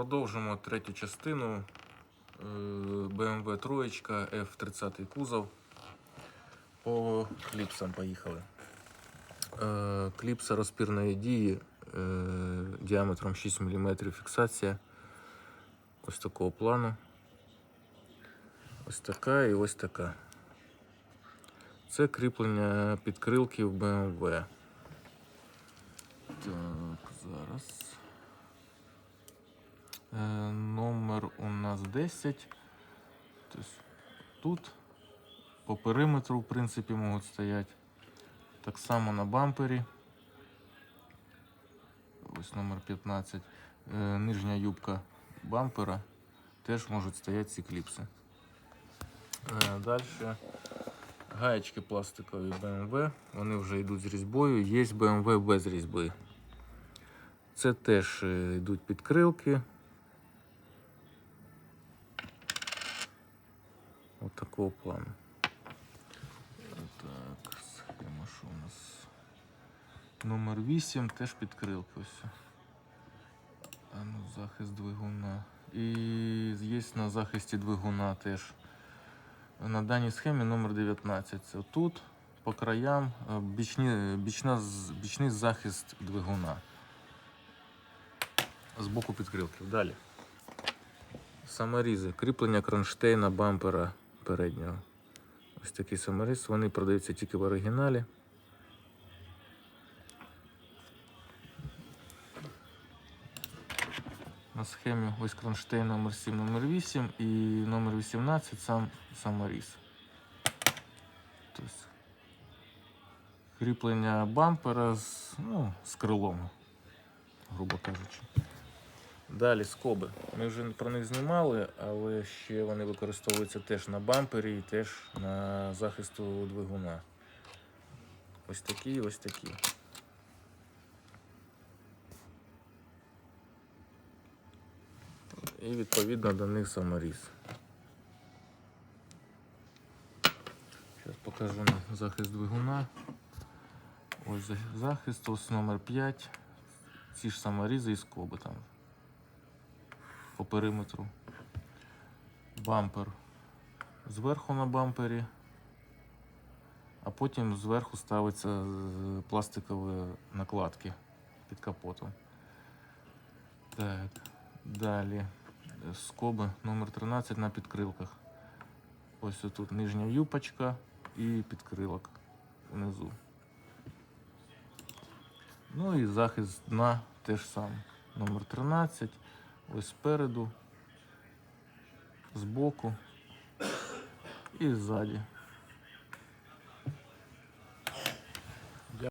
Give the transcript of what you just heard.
Продовжимо третю частину BMW троєчка F30 кузов. По кліпсам поїхали. Е, Кліпса розпірної дії е, діаметром 6 мм фіксація. Ось такого плану. Ось така і ось така. Це кріплення підкрилків BMW. Так, зараз. Е, номер у нас 10. Тобто тут по периметру, в принципі, можуть стояти. Так само на бампері. Ось номер 15. Е, нижня юбка бампера. Теж можуть стояти ці кліпси. Е, Далі гаєчки пластикові BMW. Вони вже йдуть з різьбою. Є BMW без різьби. Це теж йдуть підкрилки. От такого плану. Так, схема, що у нас? Номер 8 теж підкрилки. А ну, захист двигуна. І є на захисті двигуна теж. На даній схемі номер 19. Це тут по краям е, бічні, бічна, бічний захист двигуна. З боку підкрилків. Далі. Саморізи. Кріплення кронштейна бампера переднього. Ось такий саморіз. Вони продаються тільки в оригіналі. На схемі ось кронштейн номер 7, номер 8 і номер 18 сам саморіз. Тобто, кріплення бампера з, ну, з крилом, грубо кажучи. Далі скоби. Ми вже про них знімали, але ще вони використовуються теж на бампері і теж на захисту двигуна. Ось такі, і ось такі. І відповідно до них саморіз. Зараз покажу на захист двигуна. Ось захист, ось номер 5. Ці ж саморізи і скоби там по периметру. Бампер зверху на бампері, а потім зверху ставиться пластикові накладки під капотом. Так, далі скоби номер 13 на підкрилках. Ось тут нижня юпочка і підкрилок внизу. Ну і захист дна теж сам. Номер 13. Ось спереду, збоку і ззаді.